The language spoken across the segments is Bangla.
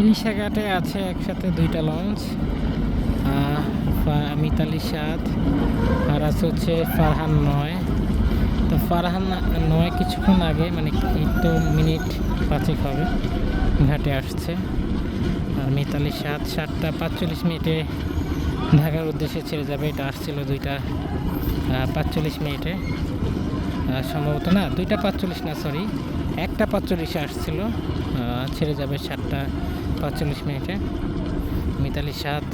ইলিশা ঘাটে আছে একসাথে দুইটা লঞ্চ মিতালি সাত, আর আছে হচ্ছে ফারহান নয়। তো ফারহান নয় কিছুক্ষণ আগে মানে তো মিনিট পাঁচেক হবে, ঘাটে আসছে। আর মিতালি সাত, সাতটা পাঁচচল্লিশ মিনিটে ঢাকার উদ্দেশ্যে ছেড়ে যাবে, এটা আসছিল দুইটা পাঁচচল্লিশ মিনিটে। সম্ভবত না, দুইটা পাঁচচল্লিশ না সরি একটা পাঁচচল্লিশে আসছিল ছেড়ে যাবে সাতটা পাঁচচল্লিশ মিনিটে। মিতালি সাত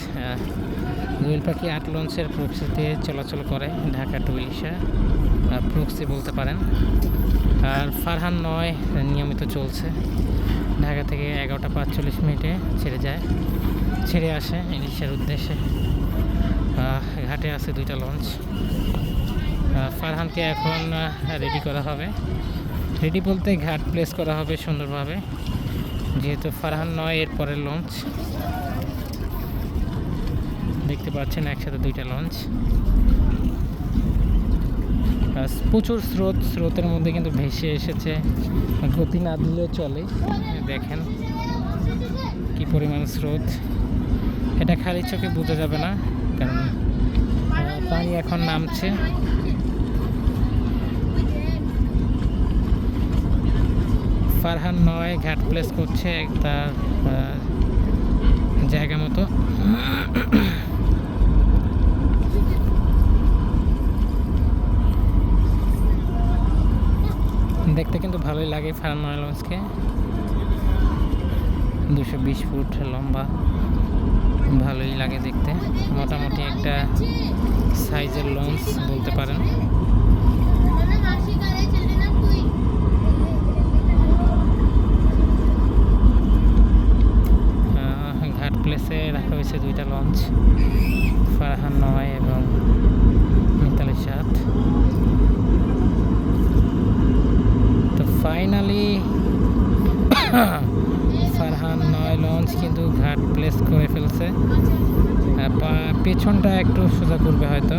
দোয়েল পাখি আট লঞ্চের প্রক্সিতে চলাচল করে ঢাকা টু ইলিশা প্রক্সি বলতে পারেন। আর ফারহান নয়, নিয়মিত চলছে। ঢাকা থেকে এগারোটা পাঁচচল্লিশ মিনিটে ছেড়ে যায়, ছেড়ে আসে ইলিশার উদ্দেশ্যে। ঘাটে আছে দুইটা লঞ্চ। ফারহানকে এখন রেডি করা হবে। রেডি বলতে ঘাট প্লেস করা হবে সুন্দরভাবে। যেহেতু ফারহান নয় এর পরের লঞ্চ দেখতে পাচ্ছেন একসাথে দুইটা লঞ্চ প্রচুর স্রোত, স্রোতের মধ্যে কিন্তু ভেসে এসেছে। গতি না দিলেও চলে। দেখেন কি পরিমাণ স্রোত। এটা খালি চোখে বোঝা যাবে না, কারণ পানি এখন নামছে। ফারহান নয়, ঘাট প্লেস করছে তার জায়গা মতো। দেখতে কিন্তু ভালোই লাগে ফার্ম নয় লঞ্চকে। দুশো বিশ ফুট লম্বা, ভালোই লাগে দেখতে। মোটামুটি একটা সাইজের লঞ্চ বলতে পারেন। হয়েছে দুইটা লঞ্চ ফারহান নয় এবং মিতালি সাত তো ফাইনালি ফারহান নয় লঞ্চ কিন্তু ঘাট প্লেস করে ফেলছে। পেছনটা একটু সোজা করবে হয়তো।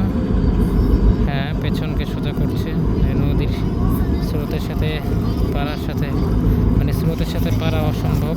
হ্যাঁ পেছনকে সোজা করছে। নদীর স্রোতের সাথে, পাড়ার সাথে মানে স্রোতের সাথে পারা অসম্ভব।